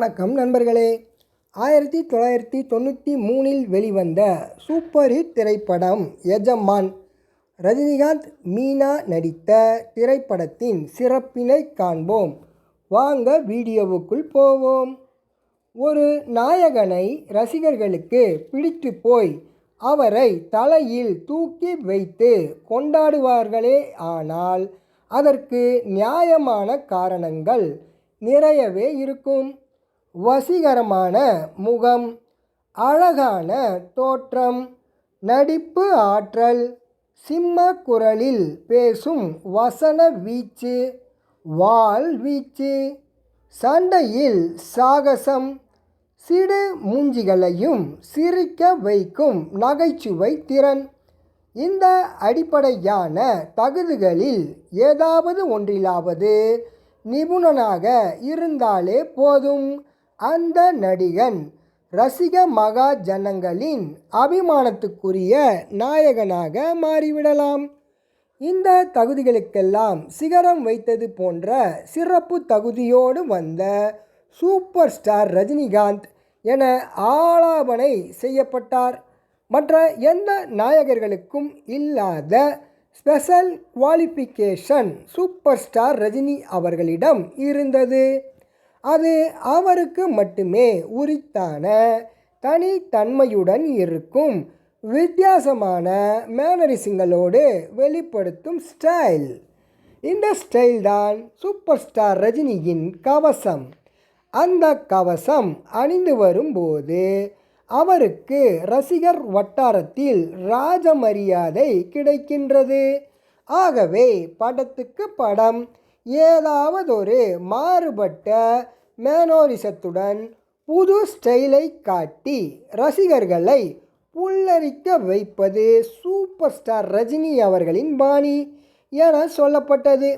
வணக்கம் நண்பர்களே. ஆயிரத்தி தொள்ளாயிரத்தி தொண்ணூற்றி மூணில் வெளிவந்த சூப்பர் ஹிட் திரைப்படம் எஜமான் ரஜினிகாந்த் மீனா நடித்த திரைப்படத்தின் சிறப்பினை காண்போம். வாங்க வீடியோவுக்குள் போவோம். ஒரு நாயகனை ரசிகர்களுக்கு பிடித்து போய் அவரை தலையில் தூக்கி வைத்து கொண்டாடுவார்களே ஆனால் அதற்கு நியாயமான காரணங்கள் நிறையவே இருக்கும். வசீகரமான முகம் அழகான தோற்றம் நடிப்பு ஆற்றல் சிம்ம குரலில் பேசும் வசன வீச்சு வாள் வீச்சு சண்டையில் சாகசம் சிடு மூஞ்சிகளையும் சிரிக்க வைக்கும் நகைச்சுவை திறன். இந்த அடிப்படையான தகுதிகளில் ஏதாவது ஒன்றிலாவது நிபுணனாக இருந்தாலே போதும். அந்த நடிகன் ரசிக மகா ஜனங்களின் அபிமானத்துக்குரிய நாயகனாக மாறிவிடலாம். இந்த தகுதிகளுக்கெல்லாம் சிகரம் வைத்தது போன்ற சிறப்பு தகுதியோடு வந்த சூப்பர் ஸ்டார் ரஜினிகாந்த் என ஆலாபனை செய்யப்பட்டார். மற்ற எந்த நாயகர்களுக்கும் இல்லாத special qualification super star Rajini அவர்களிடம் இருந்தது. அது அவருக்கு மட்டுமே உரித்தான தனித்தன்மையுடன் இருக்கும் வித்தியாசமான மேனரிசிங்களோடு வெளிப்படுத்தும் ஸ்டைல் இந்த ஸ்டைல் தான் சூப்பர் ஸ்டார் ரஜினியின் கவசம். அந்த கவசம் அணிந்து வரும்போது அவருக்கு ரசிகர் வட்டாரத்தில் ராஜ மரியாதை கிடைக்கின்றது. ஆகவே படத்துக்கு படம் ஏதாவதொரு மாறுபட்ட மேனோரிசத்துடன் புது ஸ்டைலை காட்டி ரசிகர்களை புல்லரிக்க வைப்பது சூப்பர் ஸ்டார் ரஜினி அவர்களின் பாணி என சொல்லப்பட்டது.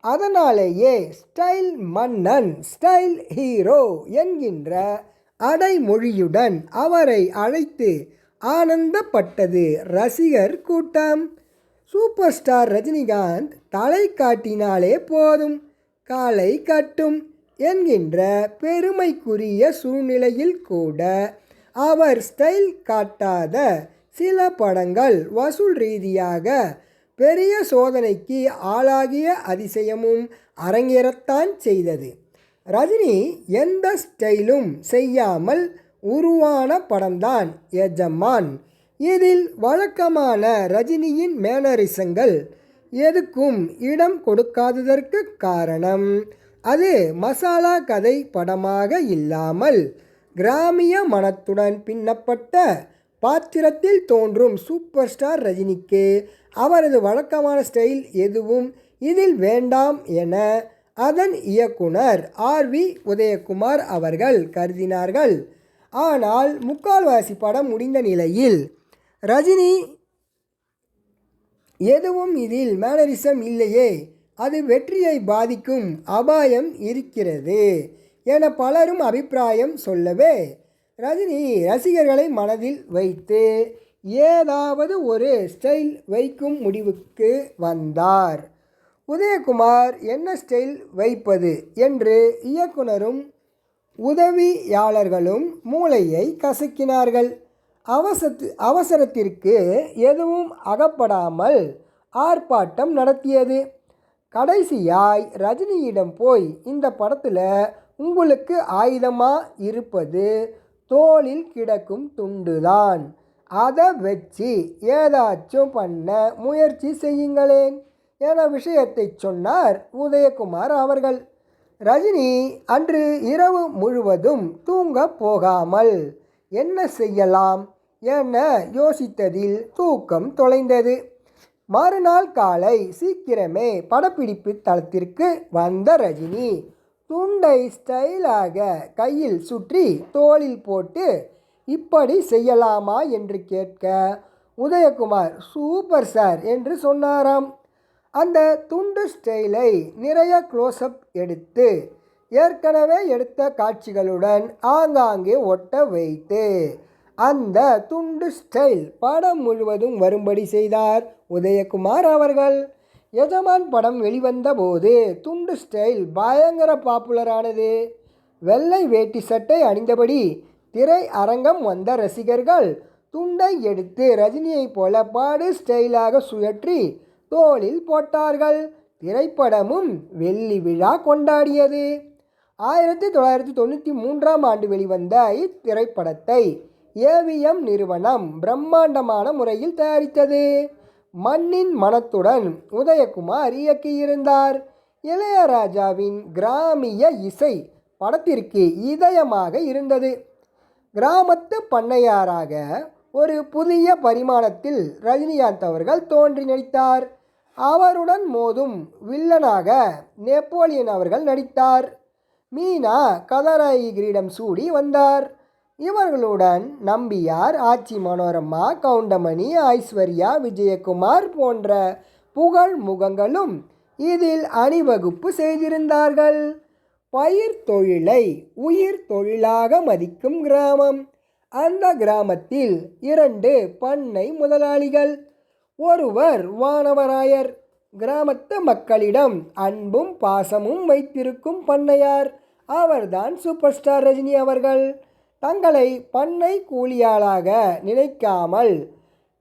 அதனாலேயே ஸ்டைல் மன்னன் ஸ்டைல் ஹீரோ என்கின்ற அடைமொழியுடன் அவரை அழைத்து ஆனந்தப்பட்டது ரசிகர் கூட்டம். சூப்பர் ஸ்டார் ரஜினிகாந்த் தலை காட்டினாலே போதும் காலை கட்டும் என்கின்ற பெருமைக்குரிய சூழ்நிலையில் கூட அவர் ஸ்டைல் காட்டாத சில படங்கள் வசூல் ரீதியாக பெரிய சோதனைக்கு ஆளாகிய அதிசயமும் அரங்கேறத்தான் செய்தது. ரஜினி எந்த ஸ்டைலும் செய்யாமல் உருவான படம்தான் எஜமான். இதில் வழக்கமான ரஜினியின் மேனரிசங்கள் எதுக்கும் இடம் கொடுக்காததற்கு காரணம். அது மசாலா கதை படமாக இல்லாமல் கிராமிய மனத்துடன் பின்னப்பட்ட பாத்திரத்தில் தோன்றும் சூப்பர் ஸ்டார் ரஜினிக்கு அவரது வழக்கமான ஸ்டைல் எதுவும் இதில் வேண்டாம் என அதன் இயக்குனர் ஆர் வி உதயகுமார் அவர்கள் கருதினார்கள். ஆனால் முக்கால்வாசி படம் முடிந்த நிலையில் ரஜினி எதுவும் இதில் மேனரிசம் இல்லையே. அது வெற்றியை பாதிக்கும் அபாயம் இருக்கிறது என பலரும் அபிப்பிராயம் சொல்லவே ரஜினி ரசிகர்களை மனதில் வைத்து ஏதாவது ஒரு ஸ்டைல் வைக்கும் முடிவுக்கு வந்தார். உதயகுமார் என்ன ஸ்டைல் வைப்பது என்று இயக்குனரும் உதவியாளர்களும் மூளையை கசக்கினார்கள். அவசத்து அவசரத்திற்கு எதுவும் அகப்படாமல் ஆர்ப்பாட்டம் நடத்தியது. கடைசியாய் ரஜினியிடம் போய் இந்த படத்தில் உங்களுக்கு ஆயுதமாக இருப்பது? தோளில் கிடக்கும் துண்டுதான். அதை வச்சு ஏதாச்சும் பண்ண முயற்சி செய்யுங்களேன் என விஷயத்தை சொன்னார் உதயகுமார் அவர்கள். ரஜினி அன்று இரவு முழுவதும் தூங்க போகாமல் என்ன செய்யலாம்? என யோசித்ததில் தூக்கம் தொலைந்தது. மறுநாள் காலை சீக்கிரமே படப்பிடிப்பு தளத்திற்கு வந்த ரஜினி துண்டை ஸ்டைலாக கையில் சுற்றி தோளில் போட்டு இப்படி செய்யலாமா என்று கேட்க உதயகுமார் சூப்பர் சார் என்று சொன்னாராம். அந்த துண்டு ஸ்டைலை நிறைய க்ளோஸ்அப் எடுத்து ஏற்கனவே எடுத்த காட்சிகளுடன் ஆங்காங்கே ஒட்ட வைத்து அந்த துண்டு ஸ்டைல் படம் முழுவதும் வரும்படி செய்தார் உதயகுமார் அவர்கள். எஜமான் படம் வெளிவந்த போது துண்டு ஸ்டைல் பயங்கர பாப்புலரானது. வெள்ளை வேட்டி சட்டை அணிந்தபடி திரை அரங்கம் வந்த ரசிகர்கள் துண்டை எடுத்து ரஜினியைப் போல பாடு ஸ்டைலாக சுழற்றி தோளில் போட்டார்கள். திரைப்படமும் வெள்ளி விழா கொண்டாடியது. ஆயிரத்தி தொள்ளாயிரத்தி தொண்ணூற்றி மூன்றாம் ஆண்டு வெளிவந்த இத்திரைப்படத்தை ஏவிஎம் நிறுவனம் பிரம்மாண்டமான முறையில் தயாரித்தது. மண்ணின் மனத்துடன் உதயகுமார் இயக்கியிருந்தார். இளையராஜாவின் கிராமிய இசை படத்திற்கு இதயமாக இருந்தது. கிராமத்து பண்ணையாராக ஒரு புதிய பரிமாணத்தில் ரஜினிகாந்த் அவர்கள் தோன்றி நடித்தார். அவருடன் மோதும் வில்லனாக நெப்போலியன் அவர்கள் நடித்தார். மீனா கதாநாயகி கிரீடம் சூடி வந்தார். இவர்களுடன் நம்பியார் ஆச்சி மனோரமா கவுண்டமணி ஐஸ்வர்யா விஜயகுமார் போன்ற புகழ் முகங்களும் இதில் அணிவகுப்பு செய்திருந்தார்கள். பயிர் தொழிலை உயிர் தொழிலாக மதிக்கும் கிராமம். அந்த கிராமத்தில் இரண்டு பண்ணை முதலாளிகள் ஒருவர் வானவராயர். கிராமத்து மக்களிடம் அன்பும் பாசமும் வைத்திருக்கும் பண்ணையார். அவர்தான் சூப்பர் ஸ்டார் ரஜினி அவர்கள். தங்களை பண்ணை கூலியாளாக நினைக்காமல்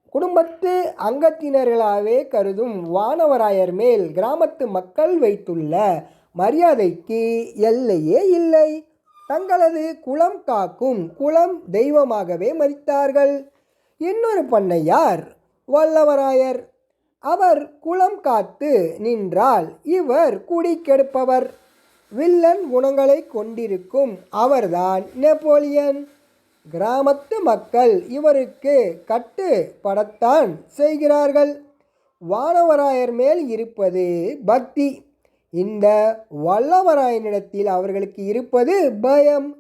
குடும்பத்து அங்கத்தினர்களாகவே கருதும் வானவராயர் மேல் கிராமத்து மக்கள் வைத்துள்ள மரியாதைக்கு எல்லையே இல்லை. தங்களது குலம் காக்கும் குலம் தெய்வமாகவே மதித்தார்கள். இன்னொரு பண்ணையார் வல்லவராயர். அவர் குலம் காத்து நின்றால் இவர் குடி கெடுப்பவர். வில்லன் குணங்களை கொண்டிருக்கும் அவர்தான் நெப்போலியன். கிராமத்து மக்கள் இவருக்கு கட்டுப்படத்தான் செய்கிறார்கள். வானவராயர் மேல் இருப்பது பக்தி. இந்த வல்லவராயனிடத்தில் அவர்களுக்கு இருப்பது பயம்.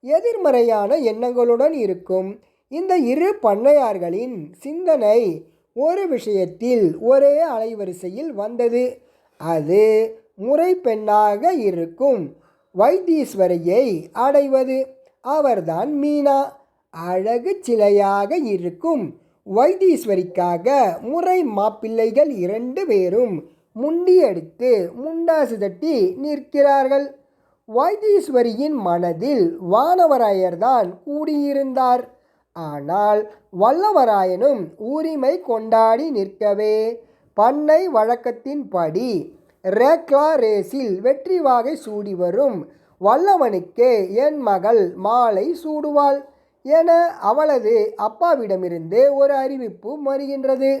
எதிர்மறையான எண்ணங்களுடன் இருக்கும் இந்த இரு பண்ணையார்களின் சிந்தனை ஒரு விஷயத்தில் ஒரே அலைவரிசையில் வந்தது. அது முறை பெண்ணாக இருக்கும். வைத்தீஸ்வரியை அடைவது அவர்தான் மீனா. அழகு சிலையாக இருக்கும். வைத்தீஸ்வரிக்காக முறை மாப்பிள்ளைகள் இரண்டு பேரும் முண்டியடித்து முண்டாசு தட்டி நிற்கிறார்கள். வைத்தீஸ்வரியின் மனதில் வானவராயர்தான் கூடியிருந்தார். ஆனால் வல்லவராயனும் உரிமை கொண்டாடி நிற்கவே பண்ணை வழக்கத்தின்படி ரேக்லா ரேஸில் வெற்றி வாகை சூடி வரும். வல்லவனுக்கே என் மகள் மாலை சூடுவாள் என அவளது அப்பாவிடமிருந்து ஒரு அறிவிப்பு வருகின்றது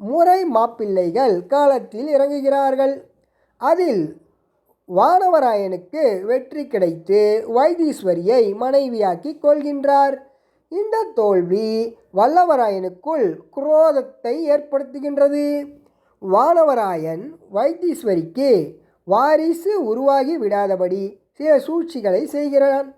முறை மாப்பிள்ளைகள் காலத்தில் இறங்குகிறார்கள். அதில் வானவராயனுக்கு வெற்றி கிடைத்து வைத்தீஸ்வரியை மனைவியாக்கி கொள்கின்றார். இந்த தோல்வி வல்லவராயனுக்குள் குரோதத்தை ஏற்படுத்துகின்றது. வானவராயன் வைத்தீஸ்வரிக்கு வாரிசு உருவாகி விடாதபடி சில சூழ்ச்சிகளை செய்கிறான்.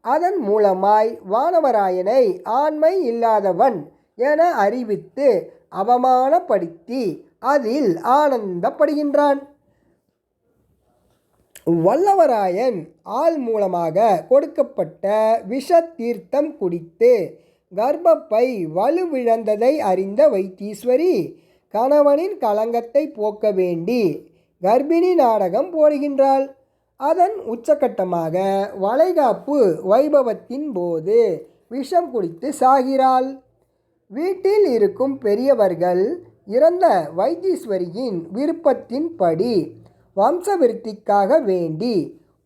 அதன் மூலமாய் வானவராயனை ஆண்மை இல்லாதவன் என அறிவித்து அவமானப்படுத்தி அதில் ஆனந்தப்படுகின்றான். வல்லவராயன் ஆள் மூலமாக கொடுக்கப்பட்ட விஷ தீர்த்தம் குடித்து கர்ப்பப்பை வலுவிழந்ததை அறிந்த வைத்தீஸ்வரி கணவனின் களங்கத்தை போக்க வேண்டி கர்ப்பிணி நாடகம் போடுகின்றாள். அதன் உச்சக்கட்டமாக வளைகாப்பு வைபவத்தின் போது விஷம் குடித்து சாகிறாள். வீட்டில் இருக்கும் பெரியவர்கள் இறந்த வைத்தீஸ்வரியின் விருப்பத்தின்படி வம்சவிருத்திக்காக வேண்டி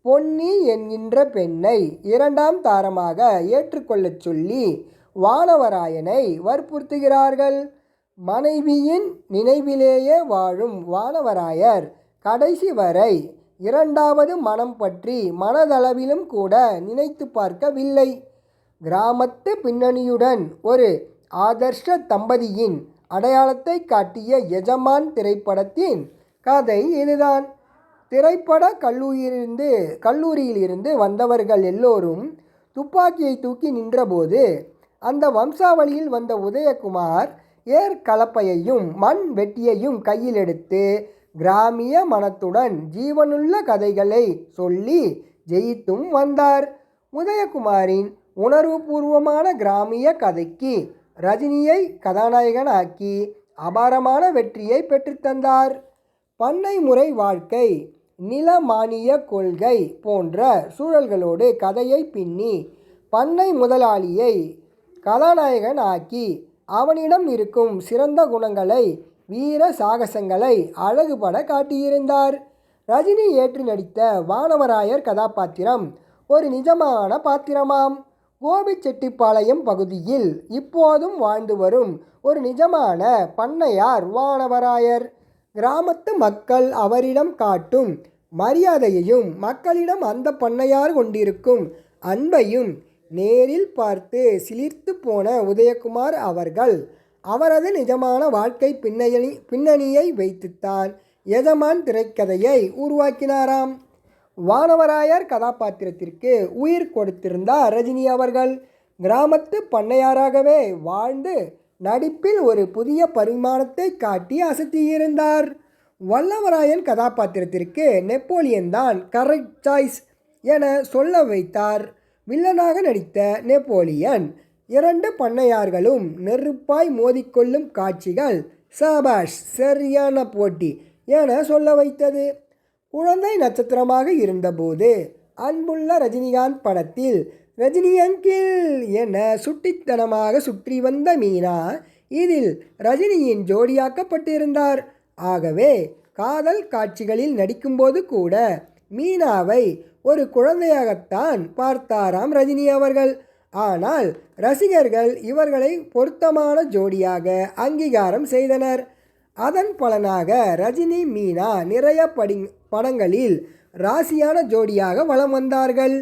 பொன்னி என்கின்ற பெண்ணை இரண்டாம் தாரமாக ஏற்றுக்கொள்ளச் சொல்லி வானவராயனை வற்புறுத்துகிறார்கள். மனைவியின் நினைவிலேயே வாழும் வானவராயர் கடைசி வரை இரண்டாவது மனம் பற்றி மனதளவிலும் கூட நினைத்து பார்க்கவில்லை. கிராமத்து பின்னணியுடன் ஒரு ஆதர்ஷ தம்பதியின் அடையாளத்தை காட்டிய எஜமான் திரைப்படத்தின் கதை இதுதான். திரைப்பட கல்லூரியிலிருந்து கல்லூரியிலிருந்து வந்தவர்கள் எல்லோரும் துப்பாக்கியை தூக்கி நின்றபோது அந்த வம்சாவளியில் வந்த உதயகுமார் ஏர் கலப்பையையும் மண் வெட்டியையும் கையில் எடுத்து கிராமிய மனத்துடன் ஜீவனுள்ள கதைகளை சொல்லி ஜெயித்தும் வந்தார். உதயகுமாரின் உணர்வுபூர்வமான கிராமிய கதைக்கு ரஜினியை கதாநாயகனாக்கி அபாரமான வெற்றியை பெற்றுத்தந்தார் பண்ணை முறை வாழ்க்கை நிலமானிய கொள்கை போன்ற சூழல்களோடு கதையை பின்னி பண்ணை முதலாளியை கதாநாயகன் ஆக்கி அவனிடம் இருக்கும் சிறந்த குணங்களை வீர சாகசங்களை அழகுபட காட்டியிருந்தார். ரஜினி ஏற்று நடித்த வானவராயர் கதாபாத்திரம் ஒரு நிஜமான பாத்திரமாம். கோபிச்செட்டிப்பாளையம் பகுதியில் இப்போதும் வாழ்ந்து வரும் ஒரு நிஜமான பண்ணையார் வானவராயர். கிராமத்து மக்கள் அவரிடம் காட்டும் மரியாதையையும் மக்களிடம் அந்த பண்ணையார் கொண்டிருக்கும் அன்பையும் நேரில் பார்த்து சிலிர்த்து போன உதயகுமார் அவர்கள் அவரது நிஜமான வாழ்க்கை பின்னணி பின்னணியை வைத்துத்தான் எஜமான் திரைக்கதையை உருவாக்கினாராம். வானவராயர் கதாபாத்திரத்திற்கு உயிர் கொடுத்திருந்தார் ரஜினி அவர்கள். கிராமத்து பண்ணையாராகவே வாழ்ந்து நடிப்பில் ஒரு புதிய பரிமாணத்தை காட்டி அசத்தியிருந்தார். வல்லவராயன் கதாபாத்திரத்திற்கு நெப்போலியன் தான் கரெக்ட் சாய்ஸ் என சொல்ல வைத்தார். வில்லனாக நடித்த நெப்போலியன் இரண்டு பண்ணையார்களும் நெருப்பாய் மோதிக்கொள்ளும் காட்சிகள் சபாஷ் சரியான போட்டி என சொல்ல வைத்தது. குழந்தை நட்சத்திரமாக இருந்தபோது அன்புள்ள ரஜினிகாந்த் படத்தில் ரஜினி அங்கிள் என சுட்டித்தனமாக சுற்றி வந்த மீனா இதில் ரஜினியின் ஜோடியாக்கப்பட்டிருந்தார். ஆகவே காதல் காட்சிகளில் நடிக்கும்போது கூட மீனாவை ஒரு குழந்தையாகத்தான் பார்த்தாராம் ரஜினி அவர்கள். ஆனால் ரசிகர்கள் இவர்களை பொருத்தமான ஜோடியாக அங்கீகாரம் செய்தனர். அதன் பலனாக ரஜினி மீனா நிறைய படி படங்களில் ராசியான ஜோடியாக வலம் வந்தார்கள்.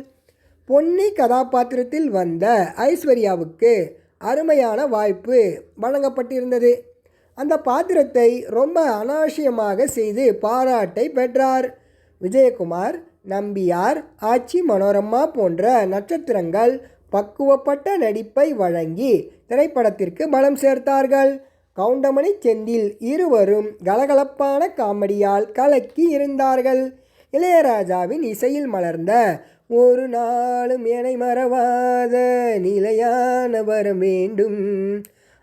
பொன்னி கதாபாத்திரத்தில் வந்த ஐஸ்வர்யாவுக்கு அருமையான வாய்ப்பு வழங்கப்பட்டிருந்தது. அந்த பாத்திரத்தை ரொம்ப அனாவசியமாக செய்து பாராட்டை பெற்றார். விஜயகுமார் நம்பியார் ஆச்சி மனோரம்மா போன்ற நட்சத்திரங்கள் பக்குவப்பட்ட நடிப்பை வழங்கி திரைப்படத்திற்கு பலம் சேர்த்தார்கள். கவுண்டமணி செந்தில் இருவரும் கலகலப்பான காமெடியால் கலக்கி இருந்தார்கள். இளையராஜாவின் இசையில் மலர்ந்த ஒரு நாளும் என்னை மறவாத நிலையானவர் வேண்டும்.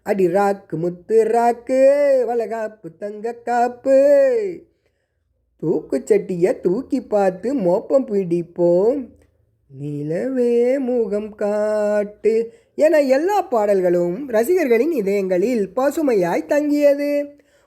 அடி ராக்கு முத்து ராக்கு வளகாப்பு தங்க காப்பு. தூக்குச்சட்டியை தூக்கி பார்த்து மோப்பம் பிடிப்போம். நிலவே முகம் காட்டு என எல்லா பாடல்களும் ரசிகர்களின் இதயங்களில் பசுமையாய் தங்கியது.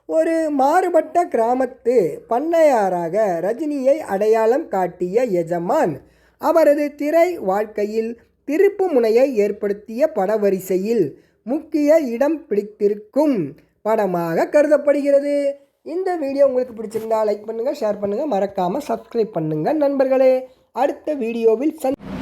ஒரு மாறுபட்ட கிராமத்து பண்ணையாராக ரஜினியை அடையாளம் காட்டிய எஜமான் அவரது திரை வாழ்க்கையில் திருப்பு முனையை ஏற்படுத்திய படவரிசையில் முக்கிய இடம் பிடித்திருக்கும் படமாக கருதப்படுகிறது. இந்த வீடியோ உங்களுக்கு பிடிச்சிருந்தா லைக் பண்ணுங்கள் ஷேர் பண்ணுங்கள் மறக்காமல் சப்ஸ்கிரைப் பண்ணுங்கள் நண்பர்களே. அடுத்த வீடியோவில் சந்தி